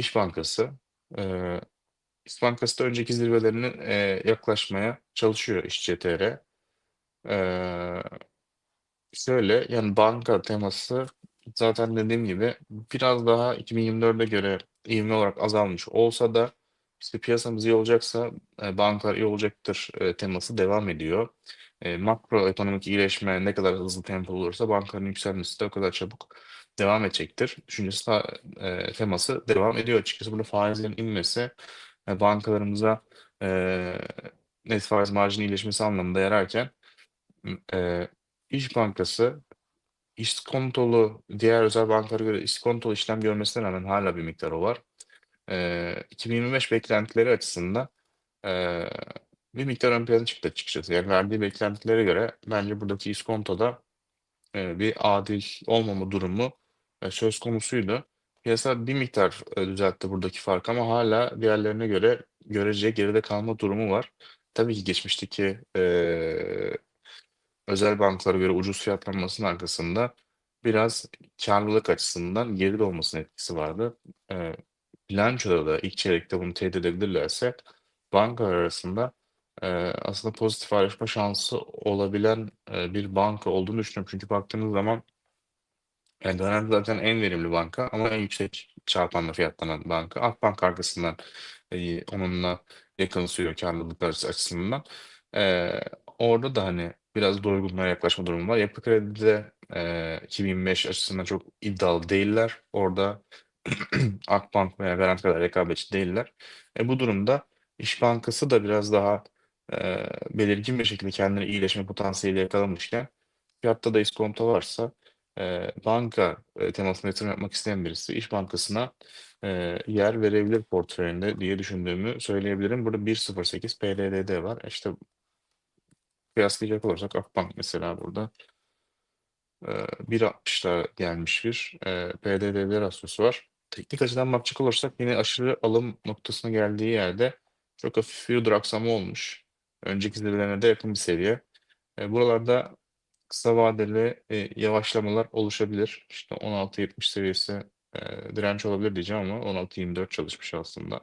İş Bankası. Eee, İş Bankası da önceki zirvelerine, eee, yaklaşmaya çalışıyor İş.CTR. Eee, şöyle, yani banka teması zaten dediğim gibi biraz daha 2024'e göre ivme olarak azalmış olsa da işte piyasamız iyi olacaksa, eee, bankalar iyi olacaktır, eee, teması devam ediyor. Eee, makroekonomik iyileşme ne kadar hızlı tempolu olursa bankaların yükselmesi de o kadar çabuk devam edecektir. Düşüncesi eee, teması devam ediyor açıkçası. Burada faizlerin inmesi, eee, bankalarımıza, eee, net faiz marjının iyileşmesi anlamında yararken, eee, İş Bankası iskontolu diğer özel bankalara göre iskontolu işlem görmesine rağmen hâlâ bir miktar o var. Eee, 2025 beklentileri açısından, bir miktar ön plana çıktı açıkçası. Yani verdiği beklentilere göre bence buradaki iskontoda, eee, bir adil olmama durumu, eee, söz konusuydu. Piyasa bir miktar, eee, düzeltti buradaki farkı ama hâlâ diğerlerine göre görece geride kalma durumu var. Tabii ki geçmişteki, eee, özel bankalara göre ucuz fiyatlanmasının arkasında biraz kârlılık açısından geride olmasının etkisi vardı. Eee, bilançoda da ilk çeyrekte bunu teyit edebilirlerse bankalar arasında, eee, aslında pozitif ayrışma şansı olabilen, eee, bir banka olduğunu düşünüyorum. Çünkü baktığınız zaman yani dönemde zaten en verimli banka ama en yüksek çarpanla fiyatlanan banka. Akbank arkasından, eee, onunla yakınlaşıyor kârlılıklar açı açısından. Eee, orada da, hani, biraz doygunluğa yaklaşma durumu var. Yapı Kredi'de, eee, 2025 açısından çok iddialı değiller. Orada Akbank veya Garanti kadar rekabetçi değiller. E, bu durumda İş Bankası da biraz daha, eee, belirgin bir şekilde kendine iyileşme potansiyeli yakalamışken fiyatta da iskonto varsa, eee, banka, eee, temasında yatırım yapmak isteyen birisi İş Bankası'na, eee, yer verebilir portföyünde diye düşündüğümü söyleyebilirim. Burada 1.08 PDD'de var. İşte kıyaslayacak olursak Akbank mesela burada eee, 1.60'lara gelmiş bir, eee, PDD'de rasyosu var. Teknik açıdan bakacak olursak yine aşırı alım noktasına geldiği yerde çok hafif bir duraksama olmuş. Önceki zirvelerine de yakın bir seviye. Eee, buralarda kısa vadeli, eee, yavaşlamalar oluşabilir. İşte 16.70 seviyesi, eee, direnç olabilir diyeceğim ama 16.24 çalışmış aslında.